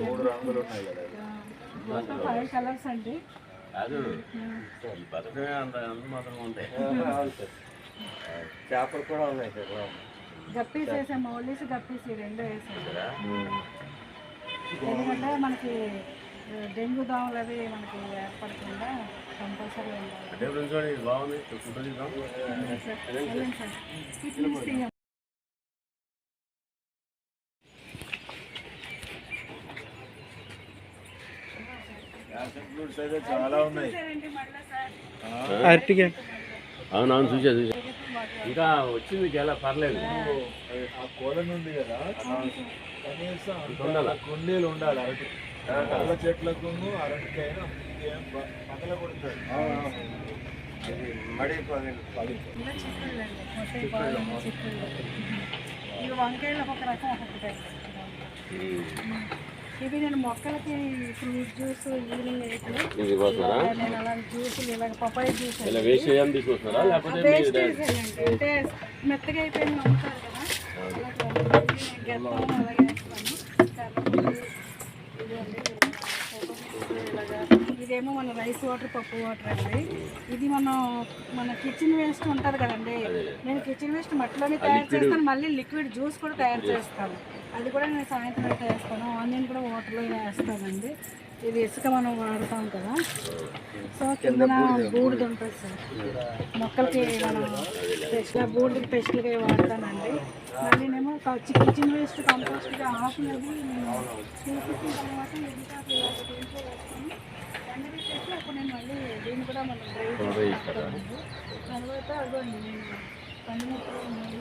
మూడు రంగులు ఉన్నాయి కదా ఆ, మొత్తం ఫైవ్ కలర్స్ అండి కాదు ఈ పథకమే అంత అంత మాత్రం ఉంటాయి చేపలు కూడా ఉన్నాయి సార్ గప్పీస్ వేసాము ఓలీస్ గప్పీస్ ఈ రెండు వేసాము ఎందుకంటే మనకి డెంగ్యూ దోమలు అవి మనకి ఏర్పడకుండా కంపల్సరీ బాగుంది. చాలా ఉన్నాయి అవునవును చూసా చూసా. ఇంకా వచ్చింది చాలా పర్లేదు. ఆ. కోలని ఉంది కదా కనీసం కుండీలు ఉండాలి అరటి. చెట్లకు అరటికైనా మడి ఇవి వంకాయలు ఒక్కొక్క రకం ఇవి నేను మొక్కలకి ఫ్రూట్ జ్యూస్ ఈవినింగ్ నేను అలాంటి జ్యూసులు ఇలాగ పపాయ జ్యూస్ అంటే మెత్తగా అయిపోయిన అమ్ముతారు కదా. అలాగే గెత్తం అలాగే వేస్తాను. కాబట్టి ఇదిగోండి, ఇలాగా. ఇదేమో మన రైస్ వాటర్ పప్పు వాటర్ అండి. ఇది మనం మన కిచెన్ వేస్ట్ ఉంటుంది కదండి. నేను కిచెన్ వేస్ట్ మట్టిలోనే తయారు చేస్తాను. మళ్ళీ లిక్విడ్ జ్యూస్ కూడా తయారు చేస్తాను. అది కూడా నేను సాయంత్రం అయితే వేస్తాను ఆనియన్ కూడా వాటర్లో వేస్తానండి. ఇది ఇసుక మనం వాడతాం కదా. సో కిందన బూడిద ఉంటుంది. సార్. మొక్కలకి మనం స్పెషల్గా బూడిదకి స్పెషల్గా వాడతానండి. మళ్ళీనేమో కిచెన్ కిచెన్ వేస్ట్ కంపోస్ట్గా ఆకులది నేను తీసేసిన తర్వాత మిగతా తర్వాత అదిగోండి నేను పండినప్పుడు ఉన్నాయి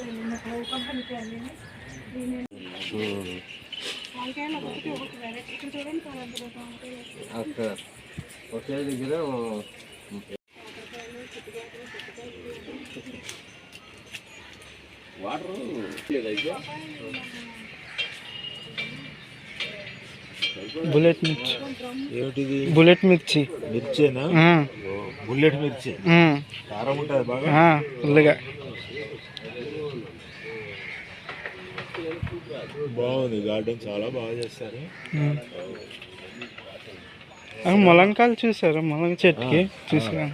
వెళ్ళినప్పుడు కంపెనీకి వంకాయలు ఒకటి ఒకటి వెరైటీ ఇక్కడ. చూడండి వంకాయలు ఒకే దగ్గర వాటర్ బుల్లెట్ మిర్చి. ఏమిటిది? బుల్లెట్ మిర్చి. మిర్చేనా? బుల్లెట్ మిర్చి. కారం ఉంటుంది బాగా? ఫుల్గా బాగుంది గార్డెన్ చాలా బాగా చేస్తారు. ములంకాయలు చూసారా? ములంగ చెట్టుకి చూసారా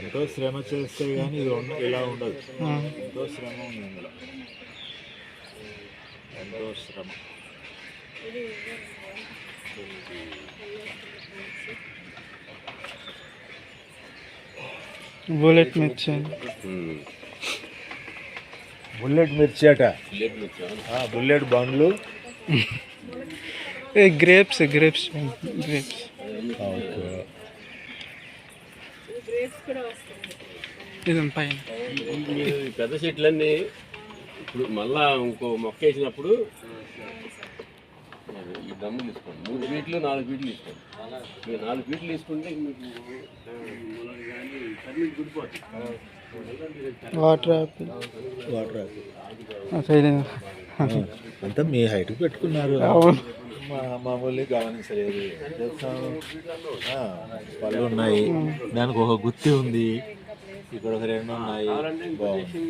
ఎంతో శ్రమ చేస్తే కానీ ఇది ఇలా ఉండదు. ఎంతో శ్రమ ఉంది ఇందులో. ఎంతో శ్రమ. బుల్లెట్ మిర్చి బుల్లెట్ మిర్చి అట. ఆ, బుల్లెట్ బండ్లు. ఏ గ్రేప్స్ గ్రేప్స్ గ్రేప్స్. గ్రేప్స్ కూడా వస్తుంది ఇది పైన. పెద్ద చెట్లన్నీ ఇప్పుడు మళ్ళా ఇంకో మొక్క వేసినప్పుడు దమ్ము తీసుకోండి. మూడు ఫీట్లు నాలుగు ఫీట్లు తీసుకోండి. మీరు నాలుగు ఫీట్లు తీసుకుంటే వాటర్ అంతా మీ హైట్ పెట్టుకున్నారు. మామూలు గమనించలేదు. పళ్ళు ఉన్నాయి. దానికి ఒక గుత్తి ఉంది. ఇక్కడ ఒక రెండు ఉన్నాయి. బాగుంది.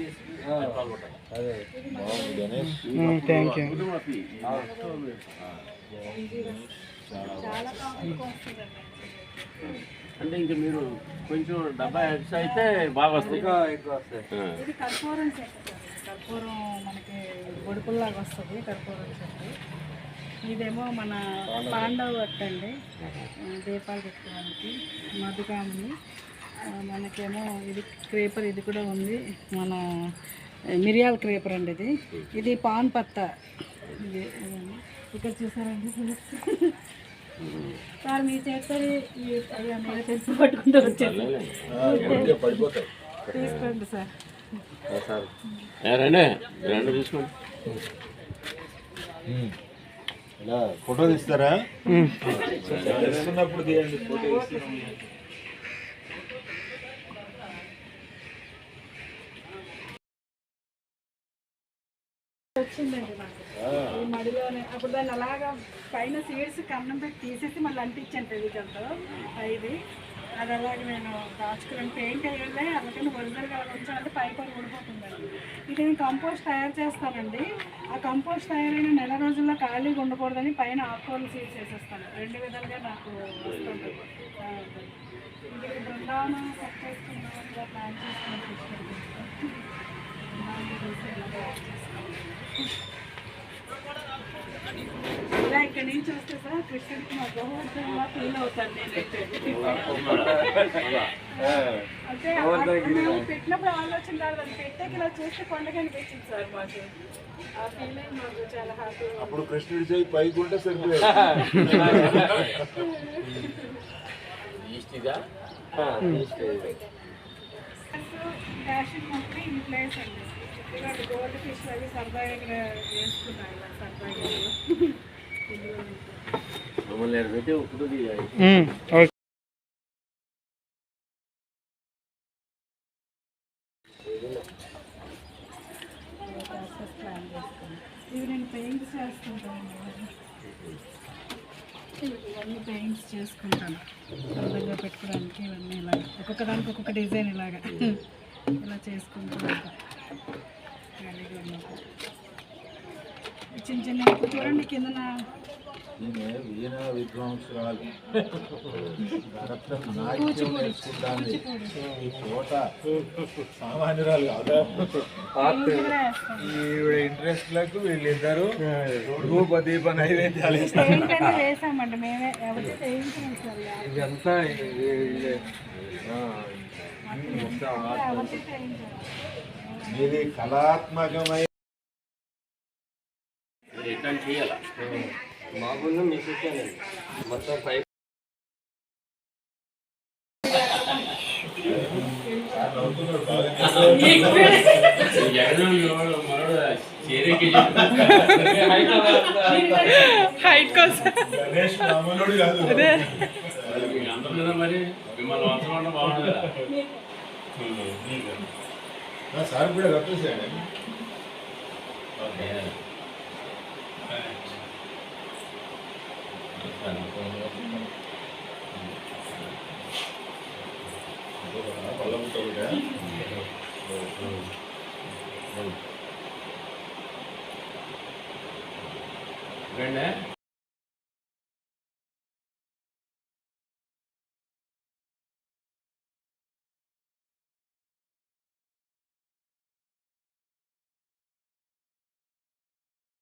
అదే బాగుంది గణేష్ థ్యాంక్ యూ అంటే ఇంకా మీరు కొంచెం డబ్బా ఎక్స్ట్రా అయితే బాగా వస్తాయి. ఆ. ఇది కర్పూరం చెట్టు. కర్పూరం మనకి బొడుపుల్లాగా వస్తుంది కర్పూరం చెట్టు. ఇదేమో మన పాండవ ఆ, దీపాలు పెట్టుకోవడానికి మధుకాముని మనకేమో ఇది క్రేపర్ ఇది కూడా ఉంది. మన మిరియాల క్రేపర్ అండి ఇది. ఇది పాన్ పత్తా. ఇది. ఇక్కడ చూసారండి సార్ మీ చేస్తే తెలిసి పట్టుకుంటూ వచ్చారు పడిపోతాయి తీసుకోండి సార్. ఇలా ఫోటో తీస్తారా? తీస్తున్నప్పుడు తీయండి ఫోటో వచ్చిందండి మడిలోనే. అప్పుడు దాన్ని అలాగా పైన సీడ్స్ కన్నం పెట్టి తీసేసి మళ్ళీ అంటించాను టెలికంతో ఇది. అది అలాగే నేను దాచుకున్నాను. పెయింట్ వేయాలి అందుకని ఒరిజినల్గా ఉంచాలంటే పై పై ఊడిపోతుందండి ఇది నేను కంపోస్ట్ తయారు చేస్తానండి. ఆ కంపోస్ట్ తయారైన నెల రోజుల్లో ఖాళీగా ఉండకూడదని పైన ఆకుకూరలు సీడ్ చేసేస్తాను రెండు విధాలుగా నాకు వస్తుంది. ఇది బృందావనం సెట్ చేసుకున్నాం ప్లాన్ చేసుకుని ఇలా ఇక్కడి నుంచి వస్తే సార్ కృష్ణుడికి మా గోవర్ధన్లా ఫీల్ అవుతాను నేనైతే. అంటే అక్కడ మేము పెట్టినప్పుడు ఆలోచన రాదు అది పెట్టాక ఇలా చూస్తే కొండగా అనిపించింది సార్ మాకు. ఆ ఫీలింగ్ మాకు చాలా హ్యాపీ అప్పుడు కృష్ణుడి చేయి పైకి ఉంటే సరిపోయేది. ఈస్ట్ ఇదా ఈస్ట్ ఫ్యాషన్ మొత్తం ఈ ప్లేస్ అండి. ఇక్కడ గోల్డ్ ఫిష్ అవి సరదాగా వేసుకున్నాయి ఇలా ఓకే. ఇవి నేను పెయింట్స్ చేసుకుంటాను ఇవన్నీ పెయింట్స్ చేసుకుంటాను. అందంగా పెట్టుకోవడానికి ఇవన్నీ ఇలా ఒక్కొక్క దానికి ఒక్కొక్క డిజైన్ ఇలాగా. ఇలా చేసుకుంటూ ఉంటాను ఖాళీగా ఉన్నప్పుడు. ఈ చిన్న చిన్న చూడండి కిందన ఈమె వీణ విద్వాంసురాలు భరతం నాట్యం నేర్చుకుంటాంది ఈ చోట సామాన్యురాలు కాదా. ఈవిడ ఇంట్రెస్ట్లకు వీళ్ళిద్దరు ధూప దీప నైవేద్యాలు ఇదంతా పెయింట్? ఇది కళాత్మకమైన ఎట్లా చేయాలా? మీకు ఇచ్చానండి మొత్తం పై హైట్ కోసం. మరి మిమ్మల్ని కదా. ఆ, సార్ కూడా కట్టేసాడు ఓకే? రండి.